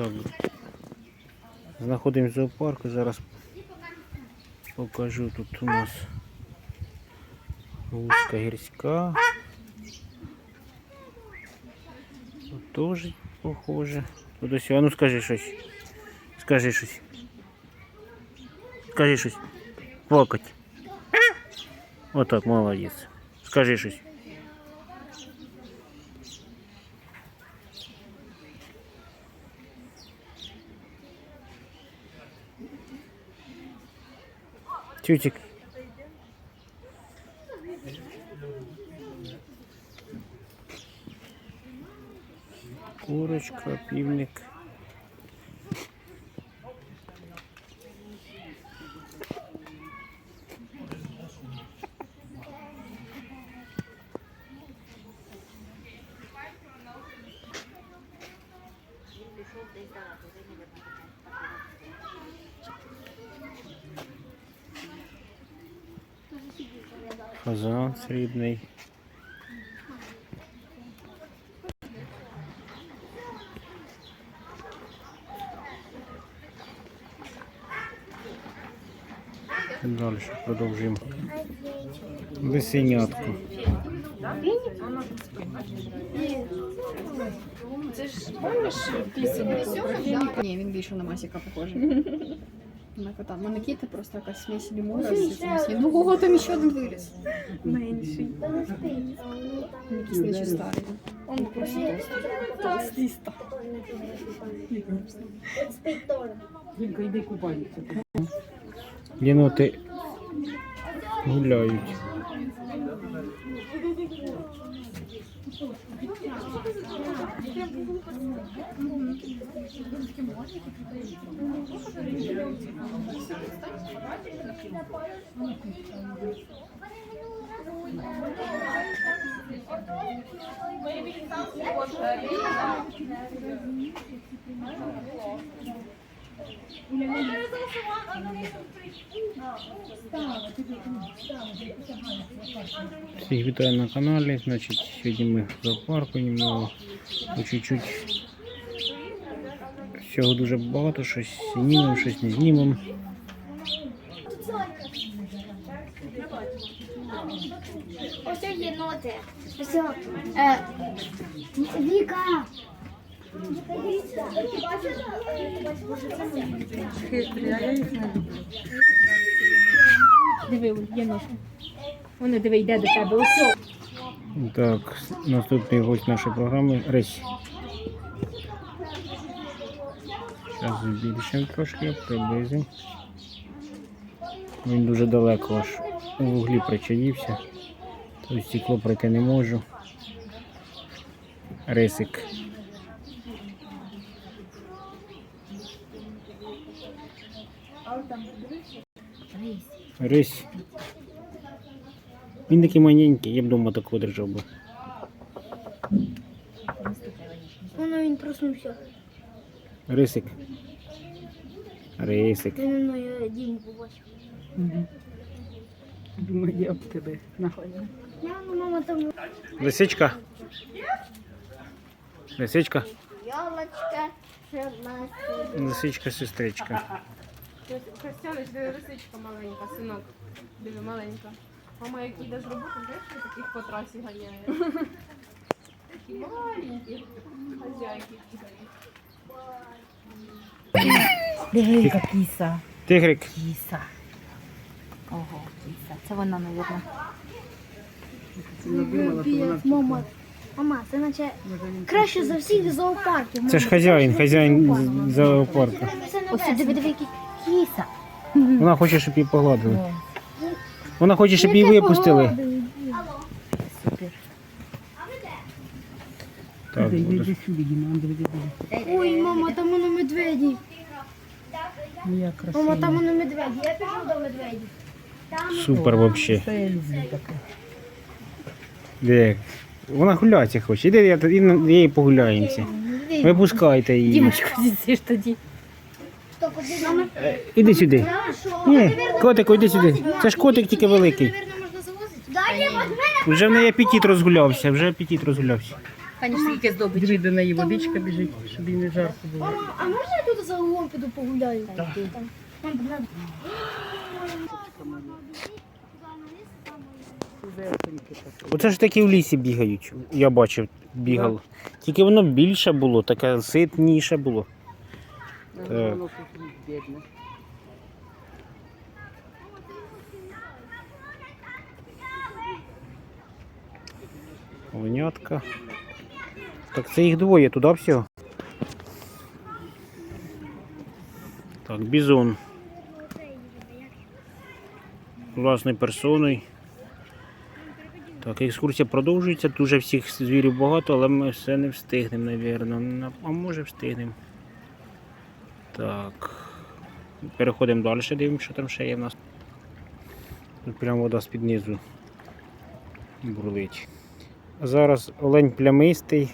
Так. Знаходимося в зоопарку, зараз покажу тут у нас гуска гірська. Тут теж похоже. Тут ось, а ну скажи щось. Скажи щось. Скажи щось. Плакать. Отак, молодець. Скажи щось. Тютик. Курочка, півник. Пішов десь далеко. Фазан срібний. Далі продовжуємо. Лисенятку. Це ж помниш пісеньку про Ні, він більше на Масіка похожий. На кота. У мене кіти просто якась смесь лімура з якимось. Ну, ого, там ще один виріс? Менший. Він якийсь наче старий. Он просто толстий. Толстиста. Лінка, йди купальницю. Єноти гуляють. Maybe some water. Всіх вітаю на каналі. Значить, сьогодні ми в зоопарку немного. По чуть-чуть. Всього дуже багато, щось знімемо, щось не знімемо. Ось єноти. Ось. Е, Віка. Диви, йде до тебе. Ось. Так, наступний гость нашої програми Ресь. Зараз збільшимо трошки, приблизимо. Він дуже далеко аж у вуглі причаївся. Тобто стекло пройти не можу. Рисик. Рись. Він такий маленький, я б думав такого держав би. Воно він проснувся. Рисик. Рисик. Він мною Діму побачив. Думаю, я б тебе находила. Я, ну, мама там Лисичка. Лисичка. ялочка. Лисичка, сестричка. Костянич, диви, лисичка маленька, синок. Диви, маленька. Мама, як їде з роботи, знаєш, що таких по трасі ганяє. Такі маленькі хазяйки. Диви, яка кіса. Тигрик. Кіса. Ого, кіса. Це вона, мабуть. Мама. Мама, це наче краще за всіх зоопарків. Це ж хазяїн, хазяїн з- зоопарку. Ось диви, диви, які кіса. Вона хоче, щоб її погладили. Вона хоче, щоб її випустили. Супер. Так, Іди, буду. йди сюди, Діма, Андрій, іди. Ой, мама, там воно медведі. Ну, красива. Мама, там воно медведі. Я пішов до медведі. Супер вообще. Це я люблю таке. Де? Вона гуляти хоче. Іди, я, на- її погуляємося. Випускайте її. Дімочку, зі ж тоді. Іди сюди. Ні, котику, іди сюди. Це ж котик тільки великий. Вже в неї апетит розгулявся, вже апетит розгулявся. Пані, скільки здобичі. Диви, до неї водичка біжить, щоб їй не жарко було. Мама, а можна я тут за углом піду погуляю? Таке. Оце ж такі в лісі бігають. Я бачив, бігав. Тільки воно більше було, таке ситніше було. Так. Воно тут бідне. Оленятка. Так це їх двоє туди всього. Так, бізон. Власною персоною. Так, екскурсія продовжується. Дуже всіх звірів багато, але ми все не встигнемо, мабуть. А може встигнемо. Так. Переходимо далі, дивимося, що там ще є в нас. Тут прямо вода з-під низу бурлить. Зараз олень плямистий,